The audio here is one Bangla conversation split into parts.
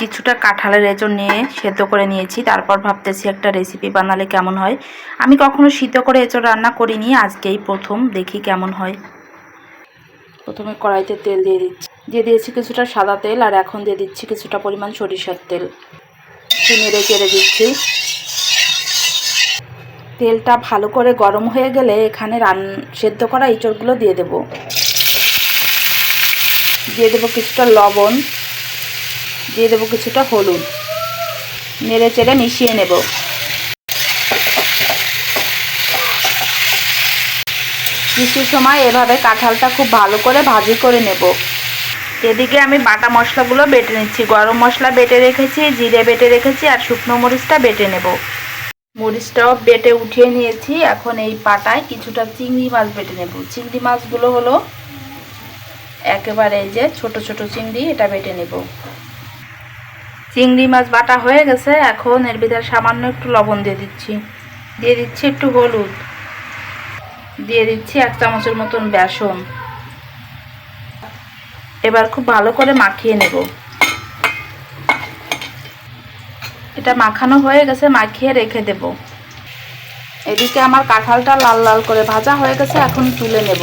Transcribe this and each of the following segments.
কিছুটা কাঁঠালের এঁচড় নিয়ে সেদ্ধ করে নিয়েছি। তারপর ভাবতেছি একটা রেসিপি বানালে কেমন হয়। আমি কখনো সিদ্ধ করে এঁচড় রান্না করিনি, আজকেই প্রথম। দেখি কেমন হয়। প্রথমে কড়াইতে তেল দিয়ে দিচ্ছি। দিয়ে দিয়েছি কিছুটা সাদা তেল, আর এখন দিয়ে দিচ্ছি কিছুটা পরিমাণ সরিষার তেল। নেড়ে চেড়ে দিচ্ছি। তেলটা ভালো করে গরম হয়ে গেলে এখানে রান, সেদ্ধ করা এঁচড়গুলো দিয়ে দেব। দিয়ে দেবো কিছুটা লবণ। দিয়ে দেবো কিছুটা হলুদ। নেড়ে চেড়ে মিশিয়ে নেব। কিছু সময় এভাবে কাঁঠালটা খুব ভালো করে ভাজি করে নেব। এদিকে আমি বাটা মশলাগুলো বেটে নিচ্ছি। গরম মশলা বেটে রেখেছি, জিরে বেটে রেখেছি আর শুকনো মরিচটা বেটে নেব। মরিচটাও বেটে উঠিয়ে নিয়েছি। এখন এই পাটায় কিছুটা চিংড়ি মাছ বেটে নেব। চিংড়ি মাছগুলো হলো একেবারে এই যে ছোট ছোট চিংড়ি, এটা বেটে নেব। চিংড়ি মাছ বাটা হয়ে গেছে, এখন এর ভিতরে সামান্য একটু লবণ দিয়ে দিচ্ছি। দিয়ে দিচ্ছি একটু হলুদ। দিয়ে দিচ্ছি এক চামচের মতন বেসন। এবার খুব ভালো করে মাখিয়ে নেব। এটা মাখানো হয়ে গেছে, মাখিয়ে রেখে দেব। এদিকে আমার কাঁঠালটা লাল লাল করে ভাজা হয়ে গেছে, এখন তুলে নেব।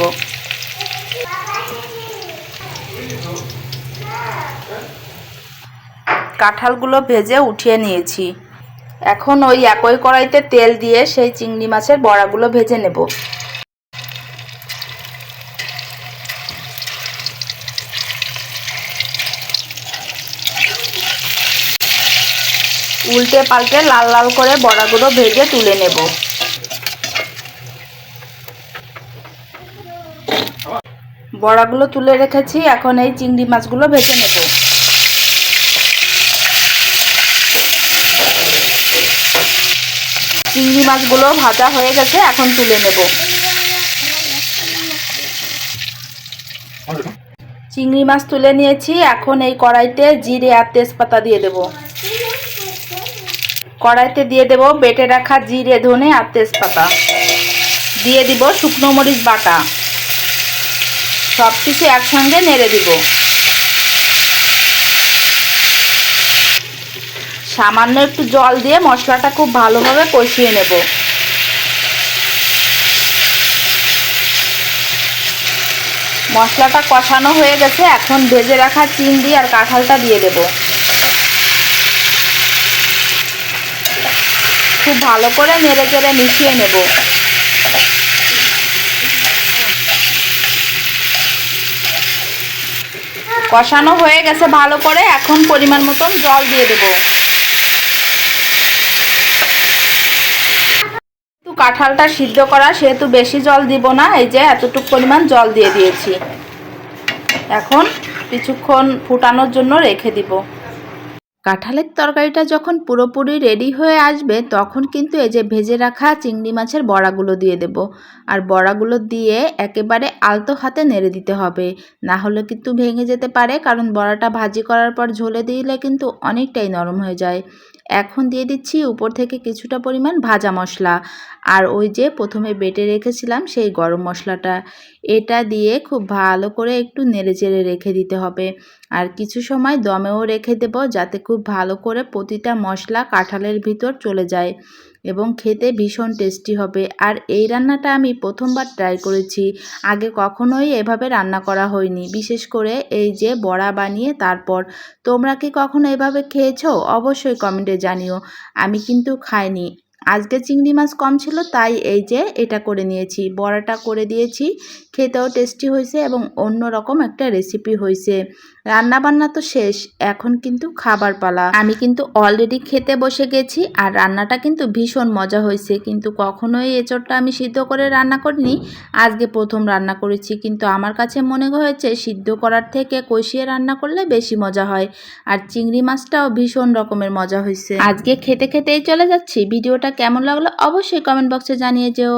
কাঁঠালগুলো ভেজে উঠিয়ে নিয়েছি। এখন ওই একই কড়াইতে তেল দিয়ে সেই চিংড়ি মাছের বড়াগুলো ভেজে নেব। উল্টে পাল্টে লাল লাল করে বড়াগুলো ভেজে তুলে নেব। বড়াগুলো তুলে রেখেছি, এখন এই চিংড়ি মাছগুলো ভেজে নেব। চিংড়ি মাছগুলো ভাজা হয়ে গেছে, এখন তুলে নেব। চিংড়ি মাছ তুলে নিয়েছি, এখন এই কড়াইতে জিরে আর তেজপাতা দিয়ে দেব। কড়াইতে দিয়ে দেব বেটে রাখা জিরে, ধনে আর তেজপাতা। দিয়ে দিব শুকনো মরিচ বাটা। সব কিছু একসঙ্গে নেড়ে দিব। সামান্য একটু জল দিয়ে মশলাটা খুব ভালোভাবে কষিয়ে নেব। মশলাটা কষানো হয়ে গেছে, এখন ভেজে রাখা চিংড়ি আর কাঁঠালটা দিয়ে দেব। খুব ভালো করে নেড়ে চেড়ে মিশিয়ে নেব। কষানো হয়ে গেছে ভালো করে, এখন পরিমাণ মতন জল দিয়ে দেব। কাঁঠালটা সিদ্ধ করা, সেহেতু বেশি জল দিব না, এই যে এতটুকু পরিমাণ জল দিয়ে দিয়েছি। এখন কিছুক্ষণ ফুটানোর জন্য রেখে দিব। কাঁঠালের তরকারিটা যখন পুরোপুরি রেডি হয়ে আসবে, তখন কিন্তু এই যে ভেজে রাখা চিংড়ি মাছের বড়াগুলো দিয়ে দেব। আর বড়াগুলো দিয়ে একেবারে আলতো হাতে নেড়ে দিতে হবে। না হলে কিন্তু ভেঙে যেতে পারে, কারণ বড়াটা ভাজি করার পর ঝোলে দিলে কিন্তু অনেকটাই নরম হয়ে যায়। এখন দিয়ে দিচ্ছি উপর থেকে কিছুটা পরিমাণ ভাজা মশলা। আর ওই যে প্রথমে বেটে রেখেছিলাম সেই গরম মশলাটা। এটা দিয়ে খুব ভালো করে একটু নেড়ে চেড়ে রেখে দিতে হবে। আর কিছু সময় দমেও রেখে দেব যাতে খুব ভালো করে প্রতিটা মশলা কাঁঠালের ভিতর চলে যায়। এবং খেতে ভীষণ টেস্টি হবে। আর এই রান্নাটা আমি প্রথমবার ট্রাই করেছি। আগে কখনোই এভাবে রান্না করা হয়নি। বিশেষ করে এই যে বড়া বানিয়ে তারপর। তোমরা কি কখনো এভাবে খেয়েছো? অবশ্যই কমেন্টে জানিও। আমি কিন্তু খাইনি। আজকে চিংড়ি মাছ কম ছিল, তাই এই যে এটা করে নিয়েছি। বড়াটা করে দিয়েছি, খেতেও টেস্টি হয়েছে এবং অন্য রকম একটা রেসিপি হয়েছে। রান্না বান্না তো শেষ, এখন কিন্তু খাবার পালা। আমি কিন্তু অলরেডি খেতে বসে গেছি আর রান্নাটা কিন্তু ভীষণ মজা হয়েছে। কিন্তু কখনোই এঁচড়টা আমি সিদ্ধ করে রান্না করিনি। আজকে প্রথম রান্না করেছি, কিন্তু আমার কাছে মনে হয়েছে সিদ্ধ করার থেকে কষিয়ে রান্না করলে বেশি মজা হয়। আর চিংড়ি মাছটাও ভীষণ রকমের মজা হয়েছে। আজকে খেতে খেতেই চলে যাচ্ছি। ভিডিওটা কেমন লাগল অবশ্যই কমেন্ট বক্সে জানিয়ে যেও।